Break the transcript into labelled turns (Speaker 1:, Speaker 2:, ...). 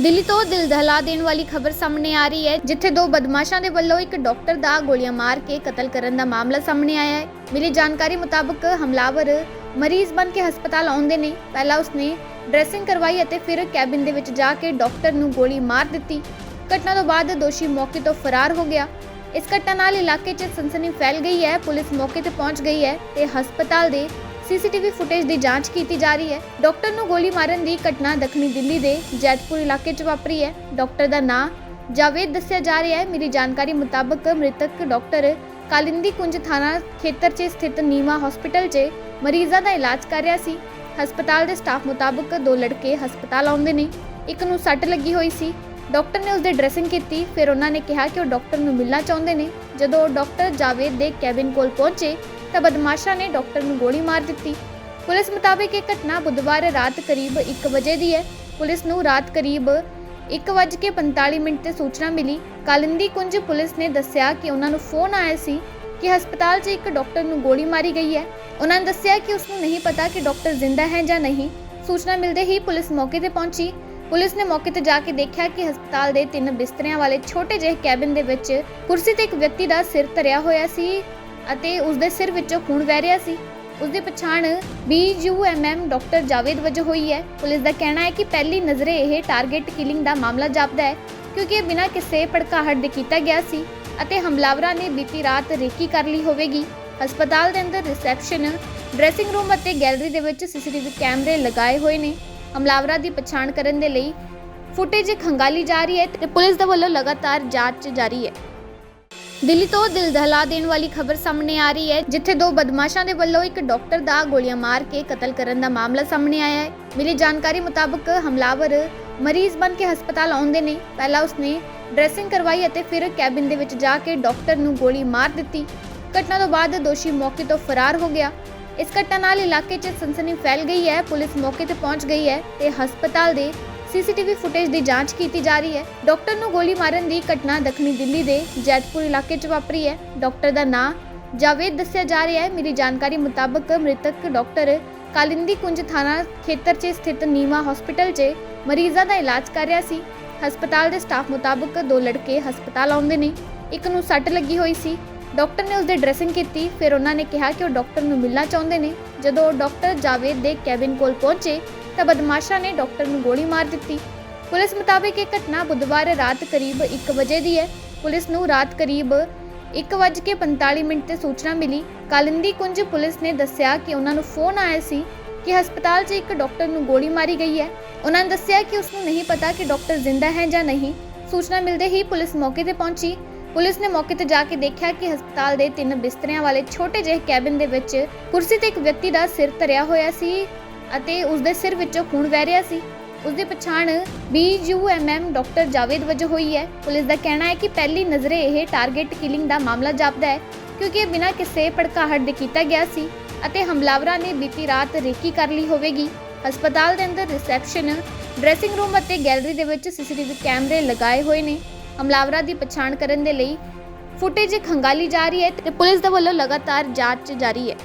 Speaker 1: ਦਿੱਲੀ ਤੋਂ ਦਿਲ ਦਹਿਲਾ ਦੇਣ ਵਾਲੀ ਖਬਰ ਸਾਹਮਣੇ ਆ ਰਹੀ ਹੈ, ਜਿੱਥੇ ਦੋ ਬਦਮਾਸ਼ਾਂ ਦੇ ਵੱਲੋਂ ਇੱਕ ਡਾਕਟਰ ਦਾ ਗੋਲੀਆਂ ਮਾਰ ਕੇ ਕਤਲ ਕਰਨ ਦਾ ਮਾਮਲਾ ਸਾਹਮਣੇ ਆਇਆ ਹੈ। ਮਿਲੀ ਜਾਣਕਾਰੀ ਮੁਤਾਬਕ ਹਮਲਾਵਰ ਮਰੀਜ਼ ਬਣ ਕੇ ਹਸਪਤਾਲ ਆਉਂਦੇ ਨੇ। ਪਹਿਲਾਂ ਉਸਨੇ ਡਰੈਸਿੰਗ ਕਰਵਾਈ ਅਤੇ ਫਿਰ ਕੈਬਿਨ ਦੇ ਵਿੱਚ ਜਾ ਕੇ ਡਾਕਟਰ ਨੂੰ ਗੋਲੀ ਮਾਰ ਦਿੱਤੀ। ਘਟਨਾ ਤੋਂ ਬਾਅਦ ਦੋਸ਼ੀ ਮੌਕੇ ਤੋਂ ਫਰਾਰ ਹੋ ਗਿਆ। ਇਸ ਘਟਨਾ ਨਾਲ ਇਲਾਕੇ 'ਚ ਸਨਸਨੀ ਫੈਲ ਗਈ ਹੈ। ਪੁਲਿਸ ਮੌਕੇ ਤੇ ਪਹੁੰਚ ਗਈ ਹੈ ਤੇ ਹਸਪਤਾਲ ਦੇ ਸੀਸੀਟੀਵੀ ਫੁਟੇਜ ਦੀ ਜਾਂਚ ਕੀਤੀ ਜਾ ਰਹੀ ਹੈ। ਡਾਕਟਰ ਨੂੰ ਗੋਲੀ ਮਾਰਨ ਦੀ ਘਟਨਾ ਦੱਖਣੀ ਦਿੱਲੀ ਦੇ ਜੈਤਪੁਰ ਇਲਾਕੇ 'ਚ ਵਾਪਰੀ ਹੈ। ਡਾਕਟਰ ਦਾ ਨਾਂ ਜਾਵੇਦ ਦੱਸਿਆ ਜਾ ਰਿਹਾ ਹੈ। ਮੇਰੀ ਜਾਣਕਾਰੀ ਮੁਤਾਬਕ ਮ੍ਰਿਤਕ ਡਾਕਟਰ ਕਾਲਿੰਦੀ ਕੁੰਜ ਥਾਣਾ ਖੇਤਰ 'ਚ ਸਥਿਤ ਨੀਮਾ ਹਸਪੀਟਲ 'ਚ ਮਰੀਜ਼ਾਂ ਦਾ ਇਲਾਜ ਕਰ ਰਿਹਾ ਸੀ। ਹਸਪਤਾਲ ਦੇ ਸਟਾਫ ਮੁਤਾਬਕ ਦੋ ਲੜਕੇ ਹਸਪਤਾਲ ਆਉਂਦੇ ਨੇ। ਇੱਕ ਨੂੰ ਸੱਟ ਲੱਗੀ ਹੋਈ ਸੀ। ਡਾਕਟਰ ਨੇ ਉਸਦੀ ਡਰੈਸਿੰਗ ਕੀਤੀ। ਫਿਰ ਉਹਨਾਂ ਨੇ ਕਿਹਾ ਕਿ ਉਹ ਡਾਕਟਰ ਨੂੰ ਮਿਲਣਾ ਚਾਹੁੰਦੇ ਨੇ। ਜਦੋਂ ਉਹ ਡਾਕਟਰ ਜਾਵੇਦ ਦੇ ਕੈਬਿਨ ਕੋਲ ਪਹੁੰਚੇ ਤਾਂ ਬਦਮਾਸ਼ਾਂ ਨੇ ਡਾਕਟਰ ਨੂੰ ਗੋਲੀ ਮਾਰ ਦਿੱਤੀ। ਪੁਲਿਸ ਮੁਤਾਬਕ ਇਹ ਘਟਨਾ ਬੁੱਧਵਾਰ ਰਾਤ ਕਰੀਬ 1 ਵਜੇ ਦੀ ਹੈ। ਪੁਲਿਸ ਨੂੰ ਰਾਤ ਕਰੀਬ 1:45 ਮਿੰਟ ਤੇ ਸੂਚਨਾ ਮਿਲੀ। ਕਾਲਿੰਦੀ ਕੁੰਜ ਪੁਲਿਸ ਨੇ ਦੱਸਿਆ ਕਿ ਉਹਨਾਂ ਨੂੰ ਫੋਨ ਆਇਆ ਸੀ ਕਿ ਹਸਪਤਾਲ 'ਚ ਇੱਕ ਡਾਕਟਰ ਨੂੰ ਗੋਲੀ ਮਾਰੀ ਗਈ ਹੈ। ਉਹਨਾਂ ਨੇ ਦੱਸਿਆ ਕਿ ਉਸ ਨੂੰ ਨਹੀਂ ਪਤਾ ਕਿ ਡਾਕਟਰ ਜ਼ਿੰਦਾ ਹੈ ਜਾਂ ਨਹੀਂ। ਸੂਚਨਾ ਮਿਲਦੇ ਹੀ ਪੁਲਿਸ ਮੌਕੇ ਤੇ ਪਹੁੰਚੀ। ਪੁਲਿਸ ਨੇ ਮੌਕੇ ਤੇ ਜਾ ਕੇ ਦੇਖਿਆ ਕਿ ਹਸਪਤਾਲ ਦੇ ਤਿੰਨ ਬਿਸਤਰਿਆਂ ਵਾਲੇ ਛੋਟੇ ਜਿਹੇ ਕੈਬਿਨ ਦੇ ਵਿੱਚ ਕੁਰਸੀ ਤੇ ਇੱਕ ਵਿਅਕਤੀ ਦਾ ਸਿਰ ਧਰਿਆ ਹੋਇਆ ਸੀ। ਅਤੇ ਉਸ ਦੇ ਸਿਰ ਵਿੱਚੋਂ ਖੂਨ ਵਹਿ ਰਿਹਾ ਸੀ। ਉਸ ਦੀ ਪਛਾਣ BUMM ਡਾਕਟਰ ਜਾਵੇਦ ਵਜੋਂ ਹੋਈ ਹੈ। ਪੁਲਿਸ ਦਾ ਕਹਿਣਾ ਹੈ ਕਿ ਪਹਿਲੀ ਨਜ਼ਰੇ ਇਹ ਟਾਰਗੇਟ ਕਿਲਿੰਗ ਦਾ ਮਾਮਲਾ ਜਾਪਦਾ ਹੈ, ਕਿਉਂਕਿ ਇਹ ਬਿਨਾਂ ਕਿਸੇ ਭੜਕਾਹਟ ਦੇ ਕੀਤਾ ਗਿਆ ਸੀ ਅਤੇ ਹਮਲਾਵਰਾਂ ਨੇ ਬੀਤੀ ਰਾਤ ਰੇਕੀ ਕਰ ਲਈ ਹੋਵੇਗੀ। ਹਸਪਤਾਲ ਦੇ ਅੰਦਰ ਰਿਸੈਪਸ਼ਨ, ਡਰੈਸਿੰਗ ਰੂਮ ਅਤੇ ਗੈਲਰੀ ਦੇ ਵਿੱਚ ਸੀਸੀਟੀਵੀ ਕੈਮਰੇ ਲਗਾਏ ਹੋਏ ਨੇ। ਹਮਲਾਵਰਾਂ ਦੀ ਪਛਾਣ ਕਰਨ ਦੇ ਲਈ ਫੁਟੇਜ ਖੰਗਾਲੀ ਜਾ ਰਹੀ ਹੈ ਤੇ ਪੁਲਿਸ ਦੇ ਵੱਲੋਂ ਲਗਾਤਾਰ ਜਾਂਚ ਜਾਰੀ ਹੈ। ਦਿੱਲੀ ਤੋਂ ਦਿਲ ਦਹਿਲਾ ਦੇਣ ਵਾਲੀ ਖਬਰ ਸਾਹਮਣੇ ਆ ਰਹੀ ਹੈ, ਜਿੱਥੇ ਦੋ ਬਦਮਾਸ਼ਾਂ ਦੇ ਵੱਲੋਂ ਇੱਕ ਡਾਕਟਰ ਦਾ ਗੋਲੀਆਂ ਮਾਰ ਕੇ ਕਤਲ ਕਰਨ ਦਾ ਮਾਮਲਾ ਸਾਹਮਣੇ ਆਇਆ ਹੈ। ਮਿਲੀ ਜਾਣਕਾਰੀ ਮੁਤਾਬਕ ਹਮਲਾਵਰ ਮਰੀਜ਼ ਬਣ ਕੇ ਹਸਪਤਾਲ ਆਉਂਦੇ ਨੇ। ਪਹਿਲਾਂ ਉਸਨੇ ਡਰੈਸਿੰਗ ਕਰਵਾਈ ਅਤੇ ਫਿਰ ਕੈਬਿਨ ਦੇ ਵਿੱਚ ਜਾ ਕੇ ਡਾਕਟਰ ਨੂੰ ਗੋਲੀ ਮਾਰ ਦਿੱਤੀ। ਘਟਨਾ ਤੋਂ ਬਾਅਦ ਦੋਸ਼ੀ ਮੌਕੇ ਤੋਂ ਫਰਾਰ ਹੋ ਗਿਆ। ਇਸ ਘਟਨਾ ਨਾਲ ਇਲਾਕੇ 'ਚ ਸਨਸਨੀ ਫੈਲ ਗਈ ਹੈ, ਪੁਲਿਸ ਮੌਕੇ ਤੇ ਪਹੁੰਚ ਗਈ ਹੈ ਤੇ ਹਸਪਤਾਲ ਦੇ ਸੀਸੀਟੀਵੀ ਫੁਟੇਜ ਦੀ ਜਾਂਚ ਕੀਤੀ ਜਾ ਰਹੀ ਹੈ। ਡਾਕਟਰ ਨੂੰ ਗੋਲੀ ਮਾਰਨ ਦੀ ਘਟਨਾ ਦੱਖਣੀ ਦਿੱਲੀ ਦੇ ਜੈਤਪੁਰ ਇਲਾਕੇ 'ਚ ਵਾਪਰੀ ਹੈ। ਡਾਕਟਰ ਦਾ ਨਾਂ ਜਾਵੇਦ ਦੱਸਿਆ ਜਾ ਰਿਹਾ ਹੈ। ਮੇਰੀ ਜਾਣਕਾਰੀ ਮੁਤਾਬਕ ਮ੍ਰਿਤਕ ਡਾਕਟਰ ਕਾਲਿੰਦੀ ਕੁੰਜ ਥਾਣਾ ਖੇਤਰ 'ਚ ਸਥਿਤ ਨੀਮਾ ਹਸਪੀਟਲ 'ਚ ਮਰੀਜ਼ਾਂ ਦਾ ਇਲਾਜ ਕਰ ਰਿਹਾ ਸੀ। ਹਸਪਤਾਲ ਦੇ ਸਟਾਫ ਮੁਤਾਬਕ ਦੋ ਲੜਕੇ ਹਸਪਤਾਲ ਆਉਂਦੇ ਨੇ। ਇੱਕ ਨੂੰ ਸੱਟ ਲੱਗੀ ਹੋਈ ਸੀ। ਡਾਕਟਰ ਨੇ ਉਸਦੀ ਡਰੈਸਿੰਗ ਕੀਤੀ। ਫਿਰ ਉਹਨਾਂ ਨੇ ਕਿਹਾ ਕਿ ਉਹ ਡਾਕਟਰ ਨੂੰ ਮਿਲਣਾ ਚਾਹੁੰਦੇ ਨੇ। ਜਦੋਂ ਉਹ ਡਾਕਟਰ ਜਾਵੇਦ ਦੇ ਕੈਬਿਨ ਕੋਲ ਪਹੁੰਚੇ ਤਾਂ ਬਦਮਾਸ਼ਾਂ ਨੇ ਡਾਕਟਰ ਨੂੰ ਗੋਲੀ ਮਾਰ ਦਿੱਤੀ। ਪੁਲਿਸ ਮੁਤਾਬਕ ਇਹ ਘਟਨਾ ਬੁੱਧਵਾਰ ਰਾਤ ਕਰੀਬ 1 ਵਜੇ ਦੀ ਹੈ। ਪੁਲਿਸ ਨੂੰ ਰਾਤ ਕਰੀਬ 1:45 ਮਿੰਟ ਤੇ ਸੂਚਨਾ ਮਿਲੀ। ਕਾਲਿੰਦੀ ਕੁੰਜ ਪੁਲਿਸ ਨੇ ਦੱਸਿਆ ਕਿ ਉਹਨਾਂ ਨੂੰ ਫੋਨ ਆਇਆ ਸੀ ਕਿ ਹਸਪਤਾਲ 'ਚ ਇੱਕ ਡਾਕਟਰ ਨੂੰ ਗੋਲੀ ਮਾਰੀ ਗਈ ਹੈ। ਉਹਨਾਂ ਨੇ ਦੱਸਿਆ ਕਿ ਉਸ ਨੂੰ ਨਹੀਂ ਪਤਾ ਕਿ ਡਾਕਟਰ ਜ਼ਿੰਦਾ ਹੈ ਜਾਂ ਨਹੀਂ। ਸੂਚਨਾ ਮਿਲਦੇ ਹੀ ਪੁਲਿਸ ਮੌਕੇ ਤੇ ਪਹੁੰਚੀ। ਪੁਲਿਸ ਨੇ ਮੌਕੇ ਤੇ ਜਾ ਕੇ ਦੇਖਿਆ ਕਿ ਹਸਪਤਾਲ ਦੇ ਤਿੰਨ ਬਿਸਤਰਿਆਂ ਵਾਲੇ ਛੋਟੇ ਜਿਹੇ ਕੈਬਿਨ ਦੇ ਵਿੱਚ ਕੁਰਸੀ ਤੇ ਇੱਕ ਵਿਅਕਤੀ ਦਾ ਸਿਰ ਧਰਿਆ ਹੋਇਆ ਸੀ। ਅਤੇ ਉਸ ਦੇ ਸਿਰ ਵਿੱਚੋਂ ਖੂਨ ਵਹਿ ਰਿਹਾ ਸੀ। ਉਸ ਦੀ ਪਛਾਣ BUMM ਡਾਕਟਰ ਜਾਵੇਦ ਵਜੋਂ ਹੋਈ ਹੈ। ਪੁਲਿਸ ਦਾ ਕਹਿਣਾ ਹੈ ਕਿ ਪਹਿਲੀ ਨਜ਼ਰੇ ਇਹ ਟਾਰਗੇਟ ਕਿਲਿੰਗ ਦਾ ਮਾਮਲਾ ਜਾਪਦਾ ਹੈ, ਕਿਉਂਕਿ ਇਹ ਬਿਨਾਂ ਕਿਸੇ ਭੜਕਾਹਟ ਦੇ ਕੀਤਾ ਗਿਆ ਸੀ ਅਤੇ ਹਮਲਾਵਰਾਂ ਨੇ ਬੀਤੀ ਰਾਤ ਰੇਕੀ ਕਰ ਲਈ ਹੋਵੇਗੀ। ਹਸਪਤਾਲ ਦੇ ਅੰਦਰ ਰਿਸੈਪਸ਼ਨ, ਡਰੈਸਿੰਗ ਰੂਮ ਅਤੇ ਗੈਲਰੀ ਦੇ ਵਿੱਚ ਸੀਸੀਟੀਵੀ ਕੈਮਰੇ ਲਗਾਏ ਹੋਏ ਨੇ। ਹਮਲਾਵਰਾਂ ਦੀ ਪਛਾਣ ਕਰਨ ਦੇ ਲਈ ਫੁਟੇਜ ਖੰਗਾਲੀ ਜਾ ਰਹੀ ਹੈ ਤੇ ਪੁਲਿਸ ਦੇ ਵੱਲੋਂ ਲਗਾਤਾਰ ਜਾਂਚ ਜਾਰੀ ਹੈ।